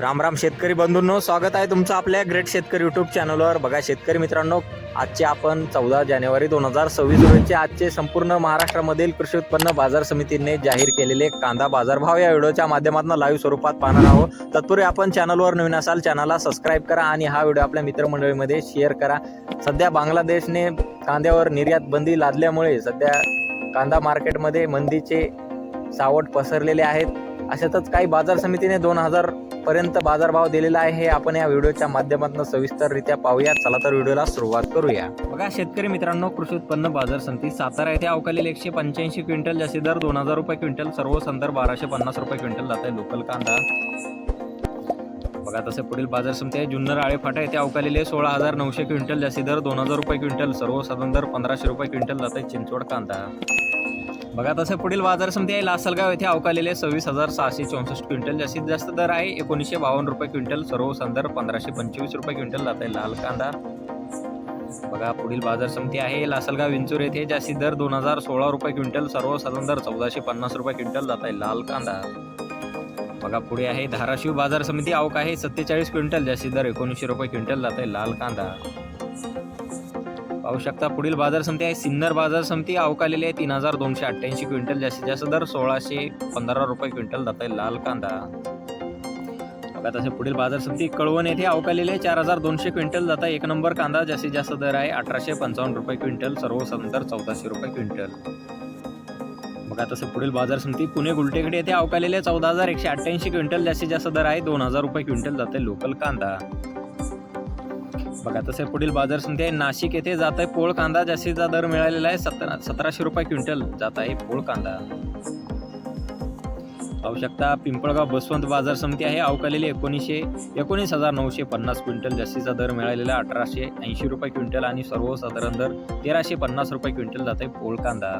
राम राम शेतकरी बंधूंनो स्वागत आहे तुमचं आपल्या ग्रेट शेतकरी युट्यूब चॅनलवर बघा शेतकरी मित्रांनो आजचे आपण चौदा जानेवारी दोन हजार सव्वीस रोजीचे आजचे संपूर्ण महाराष्ट्रामधील कृषी उत्पन्न बाजार समितीने जाहीर केलेले कांदा बाजारभाव या व्हिडिओच्या माध्यमातून लाईव्ह स्वरूपात पाहणार आहोत. तत्पूर्वी आपण चॅनलवर नवीन असाल चॅनलला सबस्क्राईब करा आणि हा व्हिडिओ आपल्या मित्रमंडळीमध्ये शेअर करा. सध्या बांगलादेशने कांद्यावर निर्यात बंदी लादल्यामुळे सध्या कांदा मार्केटमध्ये मंदीचे सावट पसरलेले आहेत. अशातच काही बाजार समितीने दोन हजार पर्यंत बाजारभाव दिलेला आहे. हे आपण या व्हिडिओच्या माध्यमातून सविस्तररित्या पाहूया. चला तर व्हिडिओला सुरुवात करूया. बघा शेतकरी मित्रांनो कृषी उत्पन्न बाजार समिती सातारा येथे अवकालेले एकशे पंच्याऐंशी क्विंटल जास्ती दर दोन हजार रुपये क्विंटल सर्व संदर्भ बाराशे पन्नास रुपये क्विंटल जात आहे. लोकल कांदा. बघा तसे पुढील बाजार समिती आहे. जुन्नर आळेफाटा येथे अवकालेले सोळा हजार नऊशे क्विंटल जास्ती दर दोन हजार रुपये क्विंटल सर्व साधन दर पंधराशे रुपये क्विंटल जात आहे. चिंचवड कांदा. बघा तसं पुढील बाजार समिती आहे. लासलगाव येथे अवकालेले सव्वीस हजार सहाशे चौसष्ट क्विंटल. जास्तीत जास्त दर आहे एकोणीसशे बावन्न रुपये क्विंटल. सर्व संदर पंधराशे पंचवीस रुपये क्विंटल. जात आहे लाल कांदा. बघा पुढील बाजार समिती आहे. लासलगाव विंचूर येथे जास्तीत दर दोन हजार सोळा रुपये क्विंटल. सर्वसाधारण दर चौदाशे पन्नास रुपये क्विंटल. जात आहे लाल कांदा. बघा पुढे आहे. धाराशिव बाजार समिती आवक आहे सत्तेचाळीस क्विंटल. जास्तीत दर एकोणीसशे रुपये क्विंटल. जात आहे लाल कांदा. पाहू शकता पुढील बाजार समिती आहे. सिन्नर बाजार समिती अवकालेली आहे. तीन हजार दोनशे अठ्ठ्याऐंशी क्विंटल जास्तीत जास्त दर सोळाशे पंधरा रुपये क्विंटल जात आहे लाल कांदा. बघा तसे पुढील बाजार समिती कळवण येथे अवकालेले आहे. चार हजार दोनशे क्विंटल जात आहे. एक नंबर कांदा जास्तीत जास्त दर आहे अठराशे पंचावन्न रुपये क्विंटल सर्व संतर चौदाशे रुपये क्विंटल. बघा तसं पुढील बाजार समिती पुणे गुलटेकडे येथे अवकालेले चौदा हजार एकशे अठ्ठ्याऐंशी क्विंटल जास्तीत जास्त दर आहे. दोन हजार रुपये क्विंटल जाते लोकल कांदा. बघा तसे पुढील बाजार समिती आहे. नाशिक येथे जात आहे पोळ कांदा जास्तीचा दर मिळालेला आहे सतरा सतराशे रुपये क्विंटल जात आहे पोळ कांदा. पाहू शकता पिंपळगाव बसवंत बाजार समिती आहे. अवकालेली एकोणीसशे एकोणीस हजार नऊशे पन्नास क्विंटल जास्तीचा दर मिळालेला अठराशे ऐंशी रुपये क्विंटल आणि सर्वसाधारण दर तेराशे पन्नास रुपये क्विंटल जात आहे पोळ कांदा.